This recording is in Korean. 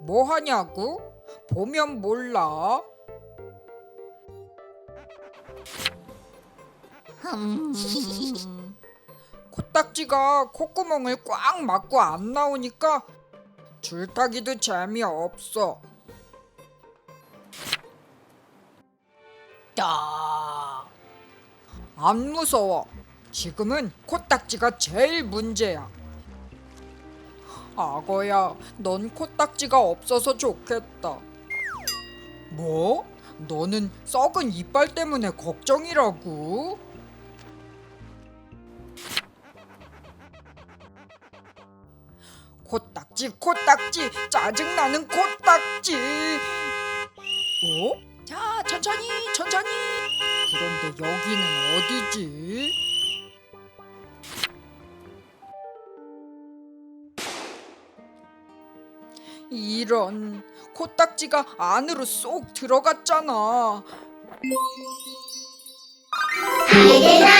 뭐 하냐고? 보면 몰라. 코딱지가 콧구멍을 꽉 막고 안 나오니까 줄타기도 재미없어. 야, 안 무서워. 지금은 코딱지가 제일 문제야. 악어야, 넌 코딱지가 없어서 좋겠다. 뭐? 너는 썩은 이빨 때문에 걱정이라고? 코딱지, 코딱지, 짜증나는 코딱지. 어? 자, 천천히, 천천히. 그런데 여기는 어디지? 이런 코딱지가 안으로 쏙 들어갔잖아. 아이들